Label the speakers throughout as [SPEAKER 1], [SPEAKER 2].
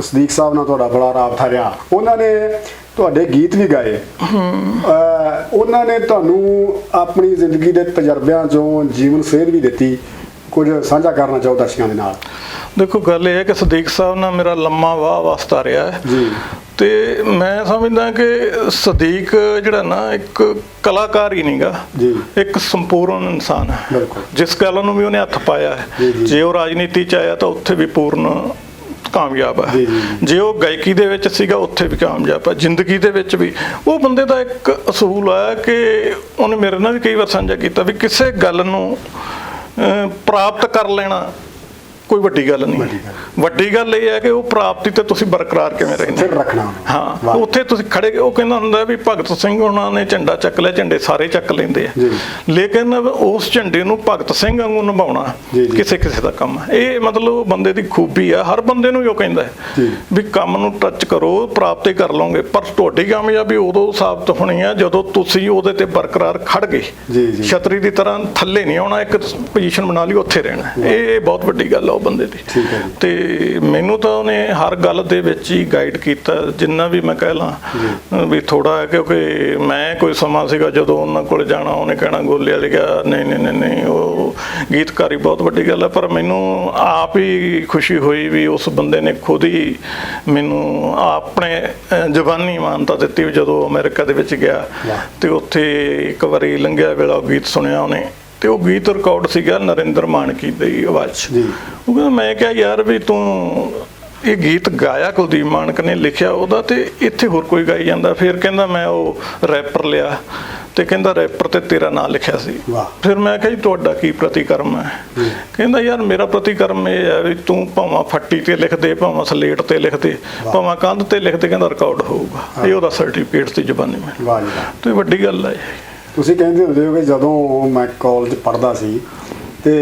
[SPEAKER 1] ਸਦੀਕ ਸਾਹਿਬ ਨਾਲ ਤੁਹਾਡਾ ਬੜਾ ਰਾਬਤਾ ਰਿਹਾ ਉਹਨਾਂ ਨੇ ਤੁਹਾਡੇ ਗੀਤ ਵੀ ਗਾਏ। ਉਹਨਾਂ ਨੇ ਤੁਹਾਨੂੰ ਆਪਣੀ ਜ਼ਿੰਦਗੀ ਦੇ ਤਜਰਬਿਆਂ ਚੋਂ ਜੀਵਨ ਸੇਧ ਵੀ ਦਿੱਤੀ। ਕੁਝ ਸਾਂਝਾ ਕਰਨਾ ਚਾਹੋ ਦਰਸ਼ਕਾਂ ਦੇ ਨਾਲ?
[SPEAKER 2] ਦੇਖੋ ਗੱਲ ਇਹ ਹੈ ਕਿ ਸਦੀਕ ਸਾਹਿਬ ਨਾਲ ਮੇਰਾ ਲੰਮਾ ਵਾਹ ਵਾਸਤਾ ਰਿਹਾ ਹੈ।
[SPEAKER 1] ਜੀ।
[SPEAKER 2] ਤੇ ਮੈਂ ਸਮਝਦਾ ਕਿ ਸਦੀਕ ਜਿਹੜਾ ਨਾ ਇੱਕ ਕਲਾਕਾਰ ਹੀ ਨਹੀਂਗਾ।
[SPEAKER 1] ਜੀ।
[SPEAKER 2] ਇੱਕ ਸੰਪੂਰਨ ਇਨਸਾਨ ਹੈ।
[SPEAKER 1] ਬਿਲਕੁਲ।
[SPEAKER 2] ਜਿਸ ਗੱਲ ਨੂੰ ਵੀ ਉਹਨੇ ਹੱਥ ਪਾਇਆ ਹੈ।
[SPEAKER 1] ਜੇ
[SPEAKER 2] ਉਹ ਰਾਜਨੀਤੀ ਚ ਆਇਆ ਤਾਂ ਉੱਥੇ ਵੀ ਪੂਰਨ ਕਾਮਯਾਬ ਹੈ
[SPEAKER 1] ਜੀ,
[SPEAKER 2] ਉਹ ਗਾਇਕੀ ਦੇ ਵਿੱਚ ਸੀਗਾ ਉੱਥੇ ਵੀ ਕਾਮਯਾਬ ਹੈ ਜ਼ਿੰਦਗੀ ਦੇ ਵਿੱਚ ਵੀ। ਉਹ ਬੰਦੇ ਦਾ ਇੱਕ ਅਸੂਲ ਹੈ ਕਿ ਉਹਨੇ ਮੇਰੇ ਨਾਲ ਵੀ ਕਈ ਵਾਰ ਸਾਂਝਾ ਕੀਤਾ ਵੀ ਕਿਸੇ ਗੱਲ ਨੂੰ ਪ੍ਰਾਪਤ ਕਰ ਲੈਣਾ। ਕੋਈ ਵੱਡੀ ਗੱਲ ਨਹੀਂ
[SPEAKER 1] ਵੱਡੀ
[SPEAKER 2] ਗੱਲ ਇਹ ਹੈ ਕਿ ਉਹ ਪ੍ਰਾਪਤੀ ਤੇ ਤੁਸੀਂ ਬਰਕਰਾਰ ਕਿਵੇਂ ਰਹਿੰਦੇ
[SPEAKER 1] ਫਿਰ ਰੱਖਣਾ
[SPEAKER 2] ਹਾਂ। ਉੱਥੇ ਤੁਸੀਂ ਖੜੇ ਉਹ ਕਹਿੰਦਾ ਹੁੰਦਾ ਵੀ ਭਗਤ ਸਿੰਘ ਉਹਨਾਂ ਨੇ ਝੰਡਾ ਚੱਕ ਲਿਆ ਝੰਡੇ ਸਾਰੇ ਚੱਕ ਲੈਂਦੇ ਆ। ਲੇਕਿਨ ਉਸ ਝੰਡੇ ਨੂੰ ਭਗਤ ਸਿੰਘ ਵਾਂਗੂ ਨਿਭਾਉਣਾ। ਕਿਸੇ ਕਿਸੇ ਦਾ ਕੰਮ ਹੈ ਇਹ ਮਤਲਬ ਬੰਦੇ ਦੀ ਖੂਬੀ ਆ ਹਰ ਬੰਦੇ ਨੂੰ ਉਹ ਕਹਿੰਦਾ ਹੈ। ਵੀ ਕੰਮ ਨੂੰ ਟੱਚ ਕਰੋ ਪ੍ਰਾਪਤੀ ਕਰ ਲਓਗੇ ਪਰ ਤੁਹਾਡੀ ਕਾਮਯਾਬੀ ਉਦੋਂ ਸਾਬਤ ਹੋਣੀ ਆ ਜਦੋਂ ਤੁਸੀਂ ਉਹਦੇ ਤੇ ਬਰਕਰਾਰ ਖੜ ਗਏ
[SPEAKER 1] ਜੀ, ਜੀ।
[SPEAKER 2] ਛਤਰੀ ਦੀ ਤਰ੍ਹਾਂ ਥੱਲੇ ਨਹੀਂ ਆਉਣਾ ਇੱਕ ਪੋਜੀਸ਼ਨ ਬਣਾ ਲਈ ਉੱਥੇ ਰਹਿਣਾ ਇਹ ਬਹੁਤ ਵੱਡੀ ਗੱਲ ਆ ਬੰਦੇ ਦੀ
[SPEAKER 1] ਹੈ।
[SPEAKER 2] ਤੇ ਮੈਨੂੰ ਤਾਂ ਉਹਨੇ ਹਰ ਗੱਲ ਦੇ ਵਿੱਚ ਹੀ ਗਾਈਡ ਕੀਤਾ ਜਿੰਨਾ ਵੀ ਮੈਂ ਕਹਿ ਲਾਂ ਵੀ ਥੋੜਾ ਕਿਉਂਕਿ ਮੈਂ ਕੋਈ ਸਮਾਂ ਸੀਗਾ ਜਦੋਂ ਉਹਨਾਂ ਕੋਲ ਜਾਣਾ ਉਹਨੇ ਕਹਿਣਾ ਗੋਲੇ ਵਾਲੇ ਗਿਆ ਨਹੀਂ ਨਹੀਂ ਨਹੀਂ ਨਹੀਂ ਉਹ ਗੀਤਕਾਰੀ ਬਹੁਤ ਵੱਡੀ ਗੱਲ ਹੈ ਪਰ ਮੈਨੂੰ ਆਪ ਹੀ ਖੁਸ਼ੀ ਹੋਈ ਵੀ ਉਸ ਬੰਦੇ ਨੇ ਖੁਦ ਹੀ ਮੈਨੂੰ ਆਪਣੇ ਜ਼ਬਾਨੀ ਮਾਨਤਾ ਦਿੱਤੀ ਜਦੋਂ ਅਮਰੀਕਾ ਦੇ ਵਿੱਚ ਗਿਆ। ਤੇ ਉੱਥੇ ਇੱਕ ਵਾਰੀ ਲੰਘਿਆ ਵੇਲਾ ਉਹ ਗੀਤ ਸੁਣਿਆ ਉਹਨੇ ਤੇ ਉਹ ਗੀਤ ਰਿਕਾਰਡ ਸੀਗਾ ਨਰਿੰਦਰ ਮਾਨਕੀ ਦੀ ਆਵਾਜ਼ 'ਚ। ਉਹ ਕਹਿੰਦਾ ਮੈਂ ਕਿਹਾ ਯਾਰ ਵੀ ਤੂੰ ਇਹ ਗੀਤ ਗਾਇਆ ਕੁਲਦੀਪ ਮਾਨਕ ਨੇ ਲਿਖਿਆ ਉਹਦਾ ਤੇ ਇੱਥੇ ਹੋਰ ਕੋਈ ਗਾਈ ਜਾਂਦਾ। ਫਿਰ ਕਹਿੰਦਾ ਮੈਂ ਉਹ ਰੈਪਰ ਲਿਆ। ਤੇ ਕਹਿੰਦਾ ਰੈਪਰ ਤੇ ਤੇਰਾ ਨਾਂ ਲਿਖਿਆ ਸੀ। ਫਿਰ ਮੈਂ ਕਿਹਾ ਜੀ ਤੁਹਾਡਾ ਕੀ ਪ੍ਰਤੀਕਰਮ ਹੈ? ਕਹਿੰਦਾ ਯਾਰ ਮੇਰਾ ਪ੍ਰਤੀਕਰਮ ਇਹ ਹੈ ਵੀ ਤੂੰ ਭਾਵੇਂ ਫੱਟੀ ਤੇ ਲਿਖ ਦੇ ਭਾਵੇਂ ਸਲੇਟ ਤੇ ਲਿਖ ਦੇ ਭਾਵੇਂ ਕੰਧ ਤੇ ਲਿਖ ਦੇ ਕਹਿੰਦਾ ਰਿਕਾਰਡ ਹੋਊਗਾ। ਇਹ ਉਹਦਾ ਸਰਟੀਫਿਕੇਟ ਸੀ ਜ਼ਬਾਨੀ ਮੈਂ
[SPEAKER 1] ਵਾਹ ਜੀ
[SPEAKER 2] ਤੇ ਵੱਡੀ ਗੱਲ ਹੈ।
[SPEAKER 1] ਤੁਸੀਂ ਕਹਿੰਦੇ ਹੁੰਦੇ ਹੋ ਕਿ ਜਦੋਂ ਮੈਂ ਕਾਲਜ ਪੜ੍ਹਦਾ ਸੀ ਤੇ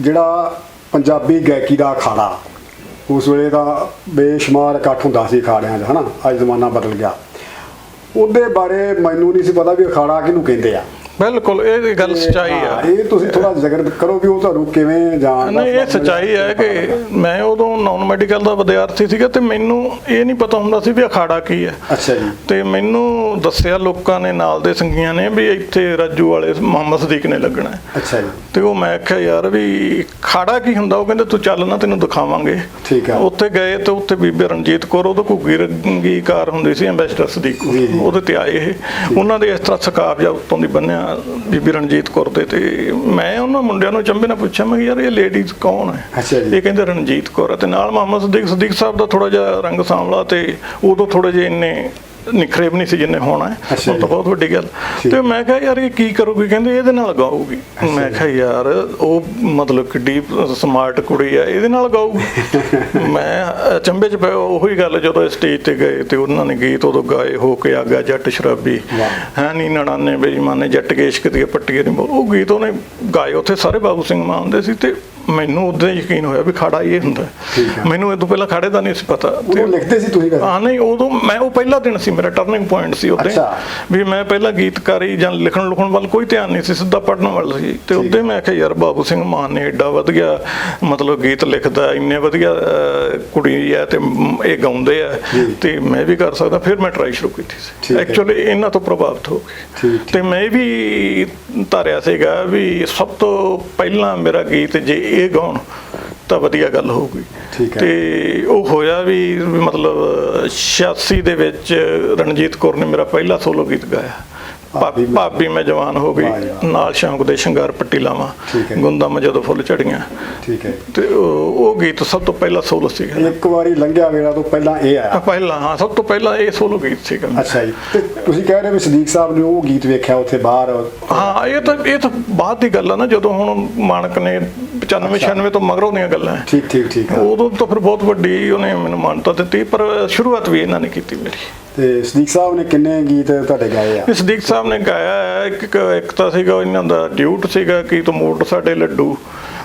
[SPEAKER 1] ਜਿਹੜਾ ਪੰਜਾਬੀ ਗਾਇਕੀ ਦਾ ਅਖਾੜਾ, ਉਸ ਵੇਲੇ ਦਾ ਬੇਸ਼ੁਮਾਰ ਇਕੱਠ ਹੁੰਦਾ ਸੀ ਅਖਾੜਿਆਂ 'ਚ, ਹਨਾ? ਅੱਜ ਜ਼ਮਾਨਾ ਬਦਲ ਗਿਆ। ਉਹਦੇ ਬਾਰੇ ਮੈਨੂੰ ਨਹੀਂ ਸੀ ਪਤਾ ਵੀ ਅਖਾੜਾ ਕਿਹਨੂੰ ਕਹਿੰਦੇ ਆ।
[SPEAKER 2] ਬਿਲਕੁਲ ਇਹ ਗੱਲ ਸੱਚਾਈ ਆ।
[SPEAKER 1] ਇਹ ਤੁਸੀਂ ਥੋੜਾ ਜ਼ਿਕਰ ਕਰੋ ਵੀ ਉਹ ਤੁਹਾਨੂੰ ਕਿਵੇਂ ਜਾਣਦਾ
[SPEAKER 2] ਨਹੀਂ ਇਹ ਸੱਚਾਈ ਹੈ ਕਿ ਮੈਂ ਉਦੋਂ ਨਾਨ ਮੈਡੀਕਲ ਦਾ ਵਿਦਿਆਰਥੀ ਸੀਗਾ ਤੇ ਮੈਨੂੰ ਇਹ ਨਹੀਂ ਪਤਾ ਹੁੰਦਾ ਸੀ ਵੀ ਅਖਾੜਾ ਕੀ ਹੈ।
[SPEAKER 1] ਅੱਛਾ ਜੀ।
[SPEAKER 2] ਤੇ ਮੈਨੂੰ ਦੱਸਿਆ ਲੋਕਾਂ ਨੇ ਨਾਲ ਦੇ ਸੰਗੀਆਂ ਨੇ ਵੀ ਇੱਥੇ ਰਾਜੂ ਵਾਲੇ ਮੁਹੰਮਦ ਸਦੀਕ ਨੇ ਲੱਗਣਾ।
[SPEAKER 1] ਅੱਛਾ ਜੀ।
[SPEAKER 2] ਤੇ ਉਹ ਮੈਂ ਆਖਿਆ ਯਾਰ ਵੀ ਖਾੜਾ ਕੀ ਹੁੰਦਾ? ਉਹ ਕਹਿੰਦੇ ਤੂੰ ਚੱਲ ਨਾ ਤੈਨੂੰ ਦਿਖਾਵਾਂਗੇ।
[SPEAKER 1] ਠੀਕ ਆ।
[SPEAKER 2] ਉੱਥੇ ਗਏ ਤੇ ਉੱਥੇ ਬੀਬੀ ਰਣਜੀਤ ਕੌਰ ਉਹਦਾ ਘੁੱਗੀ ਰੰਗੀ ਕਾਰ ਹੁੰਦੀ ਸੀ ਐਂਬੈਸਡਰ ਸਦੀਕ। ਉਹਦੇ ਤੇ ਆਏ ਇਹ। ਉਹਨਾਂ ਦੇ ਇਸ ਤਰ੍ਹਾਂ ਸਕਾਬ ਜਾਂ ਉੱਤੋਂ ਦੀ ਬੰਨਿਆ। ਬੀਬੀ ਰਣਜੀਤ ਕੌਰ ਦੇ ਤੇ ਮੈਂ ਉਹਨਾਂ ਮੁੰਡਿਆਂ ਨੂੰ ਚੰਬੇ ਨਾਲ ਪੁੱਛਿਆ ਮੈਂ ਯਾਰ ਇਹ ਲੇਡੀਜ਼ ਕੌਣ ਹੈ
[SPEAKER 1] ਅੱਛਾ ਜੀ।
[SPEAKER 2] ਇਹ ਕਹਿੰਦੇ ਰਣਜੀਤ ਕੌਰ ਤੇ ਨਾਲ ਮੁਹੰਮਦ ਸਦੀਕ ਸਦੀਕ ਸਾਹਿਬ ਦਾ ਥੋੜਾ ਜਿਹਾ ਰੰਗ ਸਾਂਵਲਾ ਤੇ ਉਦੋਂ ਥੋੜੇ ਜਿਹੇ ਇੰਨੇ ਨਿਖਰੇ ਵੀ ਨਹੀਂ ਸੀ ਜਿੰਨੇ ਹੋਣਾ ਹੈ।
[SPEAKER 1] ਅੱਛਾ
[SPEAKER 2] ਹੁਣ ਤਾਂ। ਬਹੁਤ ਵੱਡੀ ਗੱਲ। ਤੇ ਮੈਂ ਕਿਹਾ ਯਾਰ ਇਹ ਕੀ ਕਰੂਗੀ? ਕਹਿੰਦੇ ਇਹਦੇ ਨਾਲ ਗਾਊਗੀ। ਮੈਂ ਕਿਹਾ ਯਾਰ ਉਹ ਮਤਲਬ ਕਿ ਡੀਪ ਸਮਾਰਟ ਕੁੜੀ ਆ ਇਹਦੇ ਨਾਲ ਗਾਊਗੀ? ਮੈਂ ਚੰਬੇ ਚ ਉਹੀ ਗੱਲ ਜਦੋਂ ਸਟੇਜ ਤੇ ਗਏ ਤੇ ਉਹਨਾਂ ਨੇ ਗੀਤ ਉਦੋਂ ਗਾਏ ਹੋ ਕੇ ਆਗਾ ਜੱਟ ਸ਼ਰਾਬੀ। ਹੈ ਨੀ ਨਣਾਨੇ ਬੇਈਮਾਨੇ ਜੱਟ ਕੇ ਇਸ਼ਕ ਦੀਆਂ ਪੱਟੀਆਂ ਨਹੀਂ ਬੋਲ ਉਹ ਗੀਤ ਉਹਨੇ ਗਾਏ। ਉੱਥੇ ਸਾਰੇ ਬਾਬੂ ਸਿੰਘ ਮਾਨ ਹੁੰਦੇ ਸੀ ਤੇ ਮੈਨੂੰ ਉਦੋਂ ਯਕੀਨ ਹੋਇਆ ਵੀ ਖਾੜਾ ਇਹ ਹੁੰਦਾ। ਮੈਨੂੰ ਇਹ ਤੋਂ ਪਹਿਲਾਂ ਖਾੜੇ ਦਾ ਨਹੀਂ ਸੀ ਪਤਾ।
[SPEAKER 1] ਉਹ ਲਿਖਦੇ ਸੀ ਤੁਸੀਂ
[SPEAKER 2] ਹਾਂ ਨਹੀਂ ਉਦੋਂ ਮੈਂ ਉਹ ਪਹਿਲਾ ਦਿਨ ਸੀ ਮੇਰਾ ਟਰਨਿੰਗ ਪੁਆਇੰਟ ਸੀ ਉਦੋਂ। ਵੀ ਮੈਂ ਪਹਿਲਾਂ ਗੀਤਕਾਰੀ ਜਾਂ ਲਿਖਣ ਲੁਖਣ ਵੱਲ ਕੋਈ ਧਿਆਨ ਨਹੀਂ ਸੀ ਸਿੱਧਾ ਪੜਨ ਵੱਲ ਸੀ। ਤੇ ਉਦੋਂ ਮੈਂ ਕਿਹਾ ਯਾਰ ਬਾਬੂ ਸਿੰਘ ਮਾਨ ਨੇ ਏਡਾ ਵਧੀਆ ਮਤਲਬ ਗੀਤ ਲਿਖਦਾ ਇੰਨੇ ਵਧੀਆ ਕੁੜੀ ਹੈ ਤੇ ਇਹ ਗਾਉਂਦੇ ਆ। ਤੇ ਮੈਂ ਵੀ ਕਰ ਸਕਦਾ ਫਿਰ ਮੈਂ ਟਰਾਈ ਸ਼ੁਰੂ ਕੀਤੀ ਸੀ। ਐਕਚੁਅਲੀ ਇਹਨਾਂ ਤੋਂ ਪ੍ਰਭਾਵਿਤ ਹੋ ਕੇ। ਤੇ ਮੈਂ ਵੀ ਧਾਰਿਆ ਸੀਗਾ ਵੀ ਸਭ ਤੋਂ ਪਹਿਲਾਂ ਮੇਰਾ ਗੀਤ ਜੇ ਇਹ ਗਾਉਣ ਤਾਂ ਵਧੀਆ ਗੱਲ ਹੋਊਗੀ
[SPEAKER 1] ਠੀਕ ਹੈ।
[SPEAKER 2] ਤੇ ਉਹ ਹੋਇਆ ਵੀ ਮਤਲਬ 86 ਦੇ ਵਿੱਚ ਰਣਜੀਤ ਕੌਰ ਨੇ ਮੇਰਾ ਪਹਿਲਾ ਸੋਲੋ ਗੀਤ ਗਾਇਆ
[SPEAKER 1] ਭਾਬੀ ਮੈਂ-
[SPEAKER 2] ਜਵਾਨ ਹੋ ਗਈ। ਨਾਲ ਸ਼ੌਂਕ ਦੇ ਸ਼ਿੰਗਾਰ ਪੱਟੀ ਲਾਵਾਂ
[SPEAKER 1] ਠੀਕ ਹੈ।
[SPEAKER 2] ਗੁੰਦਾ ਮੈਂ ਜਦੋਂ ਫੁੱਲ ਝੜੀਆਂ
[SPEAKER 1] ਠੀਕ ਹੈ
[SPEAKER 2] ਤੇ ਉਹ ਗੀਤ ਸਭ ਤੋਂ ਪਹਿਲਾ ਸੋਲੋ ਸੀਗਾ
[SPEAKER 1] ਇੱਕ ਵਾਰੀ ਲੰਘਿਆ ਵੇਲਾ ਤੋਂ ਪਹਿਲਾਂ ਇਹ ਆਇਆ
[SPEAKER 2] ਪਹਿਲਾ ਹਾਂ ਸਭ ਤੋਂ ਪਹਿਲਾਂ ਇਹ ਸੋਲੋ ਗੀਤ ਸੀਗਾ।
[SPEAKER 1] ਅੱਛਾ ਜੀ ਤੇ ਤੁਸੀਂ ਕਹਿ ਰਹੇ ਵੀ ਸਦੀਕ ਸਾਹਿਬ ਨੇ ਉਹ ਗੀਤ ਵੇਖਿਆ ਉੱਥੇ ਬਾਹਰ
[SPEAKER 2] ਹਾਂ ਇਹ ਤਾਂ ਇਹ ਤਾਂ ਬਾਅਦ ਦੀ ਗੱਲ ਆ ਨਾ ਜਦੋਂ ਹੁਣ ਮਾਨਕ ਨੇ 95 96 ਤੋਂ ਮਗਰੋਂ ਦੀਆਂ ਗੱਲਾਂ
[SPEAKER 1] ਠੀਕ ਠੀਕ ਠੀਕ।
[SPEAKER 2] ਉਦੋਂ ਤਾਂ ਫਿਰ ਬਹੁਤ ਵੱਡੀ ਉਹਨੇ ਮੈਨੂੰ ਮਾਨਤਾ ਦਿੱਤੀ ਪਰ ਸ਼ੁਰੂਆਤ ਵੀ ਇਹਨਾਂ ਨੇ ਕੀਤੀ ਮੇਰੀ।
[SPEAKER 1] ਤੇ ਸਦੀਕ ਸਾਹਿਬ ਨੇ ਕਿੰਨੇ ਗੀਤ ਤੁਹਾਡੇ ਗਾਏ ਆ?
[SPEAKER 2] ਸਦੀਕ ਸਾਹਿਬ ਨੇ ਗਾਇਆ ਇੱਕ ਇੱਕ ਤਾਂ ਸੀਗਾ ਇਹਨਾਂ ਦਾ ਡਿਊਟ ਸੀਗਾ ਕੀ ਤੂੰ ਮੋੜ ਸਾਡੇ ਲੱਡੂ।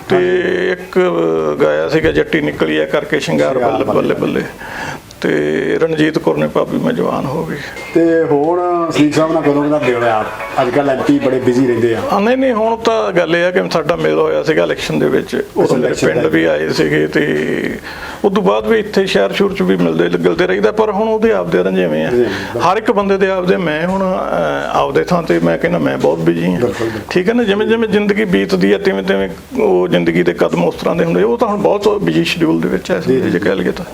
[SPEAKER 2] ਤੇ ਇੱਕ ਗਾਇਆ ਸੀਗਾ ਜੱਟੀ ਨਿਕਲੀ ਆ ਕਰਕੇ ਸ਼ਿੰਗਾਰ ਬੱਲੇ ਬੱਲੇ
[SPEAKER 1] ਬੱਲੇ।
[SPEAKER 2] ਤੇ ਰਣਜੀਤ ਕੌਰ ਨੇ ਭਾਬੀ ਮੈਂ ਜਵਾਨ ਹੋ ਗਈ।
[SPEAKER 1] ਤੇ ਹੁਣ ਸਲੀਕ ਸਾਹਿਬ ਨਾਲ ਕਦੋਂ ਦਾ ਮਿਲ ਹੋਇਆ ਅੱਜ ਕੱਲ ਐਮਪੀ ਬੜੇ ਬਿਜ਼ੀ ਰਹਿੰਦੇ ਆ।
[SPEAKER 2] ਨਹੀਂ ਨਹੀਂ ਹੁਣ ਤਾਂ ਗੱਲ ਇਹ ਆ ਕਿ ਸਾਡਾ ਮੇਲ ਹੋਇਆ ਸੀਗਾ ਇਲੈਕਸ਼ਨ ਦੇ ਵਿੱਚ। ਉਦੋਂ ਮੇਰੇ ਪਿੰਡ ਵੀ ਆਏ ਸੀਗੇ ਤੇ ਉਸ ਤੋਂ ਬਾਅਦ ਵੀ ਇੱਥੇ ਸ਼ਹਿਰ ਸ਼ੁਰ ਚ ਵੀ ਮਿਲਦੇ ਗਿਲਦੇ ਰਹੀਦਾ ਪਰ ਹੁਣ ਉਹਦੇ ਆਪਦੇ ਰੰਜੇਵੇਂ ਆ। ਹਰ ਇੱਕ ਬੰਦੇ ਦੇ ਆਪਦੇ ਮੈਂ ਹੁਣ ਆਪਦੇ ਥਾਂ ਤੇ ਮੈਂ ਕਹਿੰਦਾ ਮੈਂ ਬਹੁਤ ਬਿਜ਼ੀ ਹਾਂ। ਠੀਕ ਹੈ ਨਾ ਜਿਵੇਂ ਜਿਵੇਂ ਜ਼ਿੰਦਗੀ ਬੀਤਦੀ ਹੈ ਤਿਵੇਂ ਤਿਵੇਂ ਉਹ ਜ਼ਿੰਦਗੀ ਦੇ ਕਦਮ ਉਸ ਤਰ੍ਹਾਂ ਦੇ ਹੁੰਦੇ ਉਹ ਤਾਂ ਹੁਣ ਬਹੁਤ ਬਿਜ਼ੀ ਸ਼ਡਿਊਲ ਦੇ ਵਿੱਚ ਹੈ ਜੇ। ਕਹਿ ਲਈਏ ਤਾਂ।